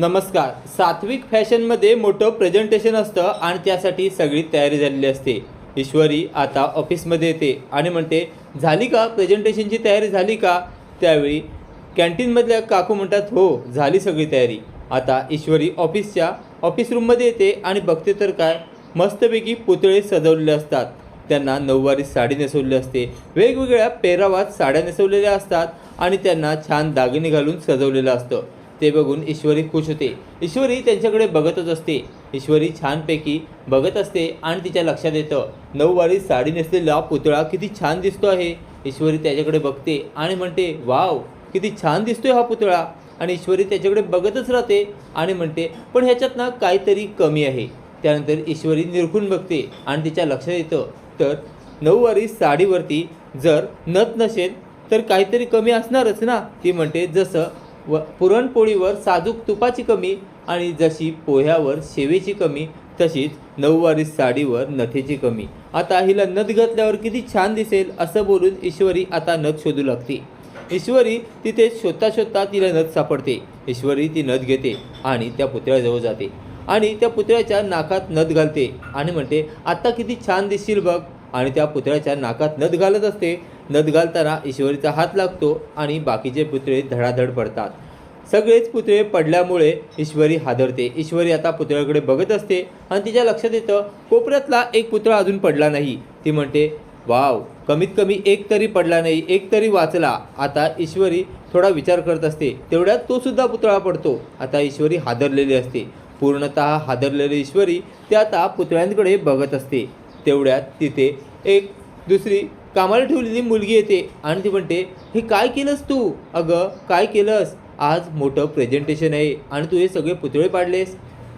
नमस्कार. सात्विक फॅशनमध्ये मोठं प्रेझेंटेशन असतं आणि त्यासाठी सगळी तयारी झालेली असते. ईश्वरी आता ऑफिसमध्ये येते आणि म्हणते झाली का? प्रेझेंटेशनची तयारी झाली का? त्यावेळी कॅन्टीनमधल्या काकू म्हणतात हो झाली सगळी तयारी. आता ईश्वरी ऑफिसच्या ऑफिस रूममध्ये येते आणि बघते तर काय मस्तपैकी पुतळे सजवलेले असतात. त्यांना नऊवारी साडी नेसवली असते. वेगवेगळ्या पेहरावात साड्या नेसवलेल्या असतात आणि त्यांना छान दागिने घालून सजवलेलं असतं. ते बघून ईश्वरी खुश होते. ईश्वरी त्यांच्याकडे बघतच असते. ईश्वरी छानपैकी बघत असते आणि तिच्या लक्षात येतं नऊवारी साडी नेसलेला पुतळा किती छान दिसतो आहे. ईश्वरी त्याच्याकडे बघते आणि म्हणते वाव किती छान दिसतोय हा पुतळा. आणि ईश्वरी त्याच्याकडे बघतच राहते आणि म्हणते पण ह्याच्यात ना काहीतरी कमी आहे. त्यानंतर ईश्वरी निरखून बघते आणि तिच्या लक्षात येतं तर नऊवारी साडीवरती जर नथ नसेल तर काहीतरी कमी असणारच ना? ती म्हणते जसं व पुरणपोळीवर साजूक तुपाची कमी आणि जशी पोह्यावर शेवेची कमी तशीच नऊवारी साडीवर नथेची कमी. आता हिला नथ घातल्यावर किती छान दिसेल असं बोलून ईश्वरी आता नथ शोधू लागते. ईश्वरी तिथे शोधता शोधता तिला नथ सापडते. ईश्वरी ती नथ घेते आणि त्या पुतळ्याजवळ जाते आणि त्या पुतळ्याच्या नाकात नथ घालते आणि म्हणते आत्ता किती छान दिसशील बघ. आणि त्या पुतळ्याच्या नाकात नथ घालत असते नद घालताना ईश्वरीचा हात लागतो आणि बाकीचे पुतळे धडाधड पडतात. सगळेच पुतळे पडल्यामुळे ईश्वरी हादरते. ईश्वरी आता पुतळ्याकडे बघत असते आणि तिच्या लक्षात येतं कोपऱ्यातला एक पुतळा अजून पडला नाही. ती म्हणते वाव कमीत कमी एक तरी पडला नाही एक तरी वाचला. आता ईश्वरी थोडा विचार करत असते. तेवढ्यात तो सुद्धा पुतळा पडतो. आता ईश्वरी हादरलेली असते. पूर्णतः हादरलेली ईश्वरी ते आता पुतळ्यांकडे बघत असते. तेवढ्यात तिथे एक दुसरी कामाला ठेवलेली मुलगी येते आणि ती म्हणते हे काय केलंस तू? अगं काय केलंस? आज मोठं प्रेझेंटेशन आहे आणि तू हे सगळे पुतळे पाडलेस.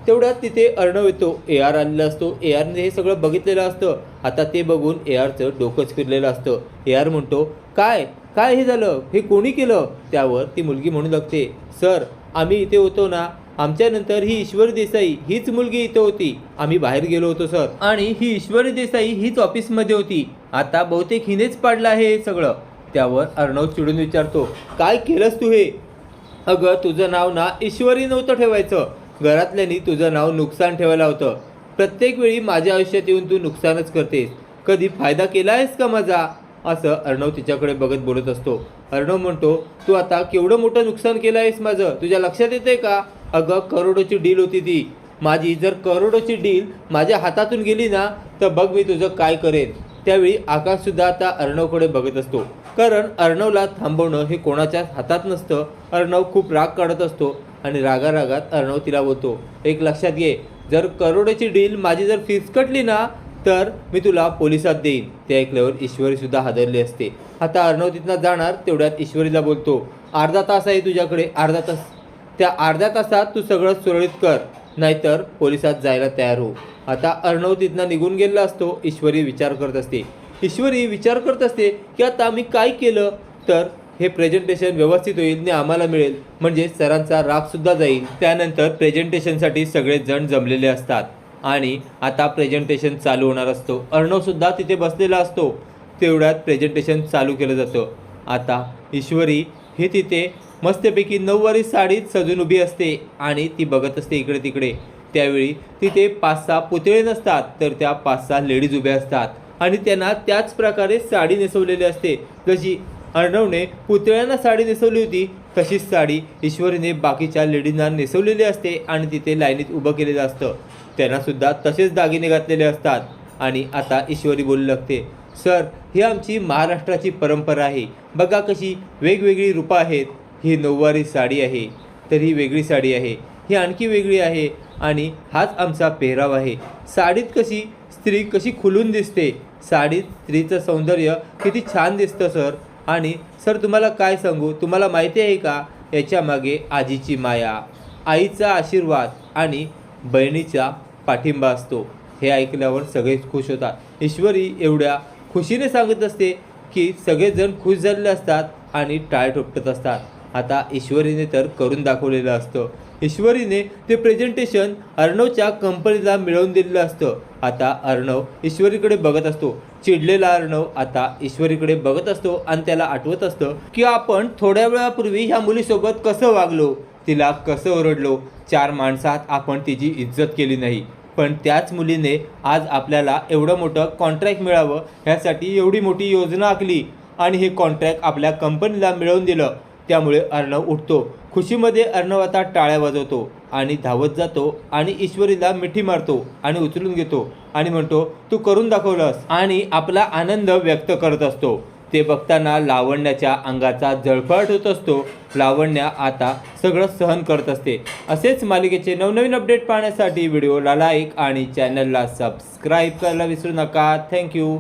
तेवढ्यात तिथे अर्णव येतो. ए आर आलेला असतो. ए आरने हे सगळं बघितलेलं असतं. आता ते बघून ए आरचं डोकंच फिरलेलं असतं. ए आर म्हणतो काय? काय हे झालं? हे कोणी केलं? त्यावर ती मुलगी म्हणू लागते सर आम्ही इथे होतो ना आमच्यानंतर ही ईश्वरी देसाई हीच मुलगी इथं होती. आम्ही बाहेर गेलो होतो सर. आणि ही ईश्वरी देसाई हीच ऑफिसमध्ये होती. आता बहुतेक हिनेच पाडलं आहे हे सगळं. त्यावर अर्णव चिडून विचारतो काय केलंस तू हे? अगं तुझं नाव ना ईश्वरी नव्हतं ठेवायचं. घरातल्यांनी तुझं नाव नुकसान ठेवायला होतं. प्रत्येक वेळी माझ्या आयुष्यात येऊन तू नुकसानच करतेस. कधी फायदा केला आहेस का माझा? असं अर्णव तिच्याकडे बघत बोलत असतो. अर्णव म्हणतो तू आता केवढं मोठं नुकसान केलं आहेस माझं? तुझ्या लक्षात येते का? अगं करोडोची डील होती ती. माझी जर करोडोची डील माझ्या हातातून गेली ना तर बघ मी तुझं काय करेन. त्यावेळी आकाशसुद्धा आता अर्णवकडे बघत असतो. कारण अर्णवला थांबवणं हे कोणाच्याच हातात नसतं. अर्णव खूप राग काढत असतो आणि रागारागात अर्णव तिला बोलतो एक लक्षात घे. जर करोडोची डील माझी जर फिसकटली ना तर मी तुला पोलिसात देईन. ते ऐकल्यावर ईश्वरीसुद्धा हादरली असते. आता अर्णव तिथनं जाणार तेवढ्यात ईश्वरीला बोलतो अर्धा तास आहे तुझ्याकडे अर्धा तास त्या अर्ध्या तासात तू सगळं सुरळीत कर नाहीतर पोलिसात जायला तयार हो. आता अर्णव तिथनं निघून गेलेला असतो ईश्वरी विचार करत असते. ईश्वरी विचार करत असते की आता आम्ही काय केलं? तर हे प्रेझेंटेशन व्यवस्थित होईल आणि आम्हाला मिळेल. म्हणजे सरांचा रागसुद्धा जाईल. त्यानंतर प्रेझेंटेशनसाठी सगळे जण जमलेले असतात. आणि आता प्रेझेंटेशन चालू होणार असतो. अर्णवसुद्धा तिथे बसलेला असतो. तेवढ्यात प्रेझेंटेशन चालू केलं जातं. आता ईश्वरी हे तिथे मस्तपैकी नऊवारी साडीत सजून उभी असते आणि ती बघत असते इकडे तिकडे त्यावेळी तिथे पाच सहा पुतळे नसतात तर त्या पाच सहा लेडीज उभ्या असतात आणि त्यांना त्याच प्रकारे साडी नेसवलेली असते. जशी अर्णवने पुतळ्यांना साडी नेसवली होती तशीच साडी ईश्वरीने बाकीच्या लेडीजना नेसवलेली असते आणि तिथे लाईनीत उभं केलेलं असतं. त्यांनासुद्धा तसेच दागिने घातलेले असतात. आणि आता ईश्वरी बोलू लागते सर ही आमची महाराष्ट्राची परंपरा आहे. बघा कशी वेगवेगळी रूपं आहेत. ही नऊवारी साडी आहे तर ही वेगळी साडी आहे ही आणखी वेगळी आहे आणि हाच आमचा पेहराव आहे. साडीत कशी स्त्री कशी खुलून दिसते. साडीत स्त्रीचं सौंदर्य किती छान दिसतं सर. आणि सर तुम्हाला काय सांगू? तुम्हाला माहिती आहे का? याच्यामागे आजीची माया आईचा आशीर्वाद आणि बहिणीचा पाठिंबा असतो. हे ऐकल्यावर सगळेच खुश होतात. ईश्वरी एवढ्या खुशीने सांगत असते की सगळेजण खुश झालेले असतात आणि टाळ टोपटत असतात. आता ईश्वरीने तर करून दाखवलेलं असतं. ईश्वरीने ते प्रेझेंटेशन अर्णवच्या कंपनीला मिळवून दिलेलं असतं. आता अर्णव ईश्वरीकडे बघत असतो. चिडलेला अर्णव आता ईश्वरीकडे बघत असतो आणि त्याला आठवत असतं की आपण थोड्या वेळापूर्वी ह्या मुलीसोबत कसं वागलो? तिला कसं ओरडलो? चार माणसात आपण तिची इज्जत केली नाही. पण त्याच मुलीने आज आपल्याला एवढं मोठं कॉन्ट्रॅक्ट मिळावं ह्यासाठी एवढी मोठी योजना आखली आणि हे कॉन्ट्रॅक्ट आपल्या कंपनीला मिळवून दिलं. त्यामुळे अर्णव उठतो. खुशीमध्ये अर्णव आता टाळ्या वाजवतो आणि धावत जातो आणि ईश्वरीला मिठी मारतो आणि उचलून घेतो आणि म्हणतो तू करून दाखवलंस. आणि आपला आनंद व्यक्त करत असतो. ते बघताना लावण्याच्या अंगाचा जळफळाट होत असतो. लावण्या आता सगळं सहन करत असते. असेच मालिकेचे नवनवीन अपडेट पाहण्यासाठी व्हिडिओला लाईक आणि चॅनलला सबस्क्राईब करायला विसरू नका. थँक्यू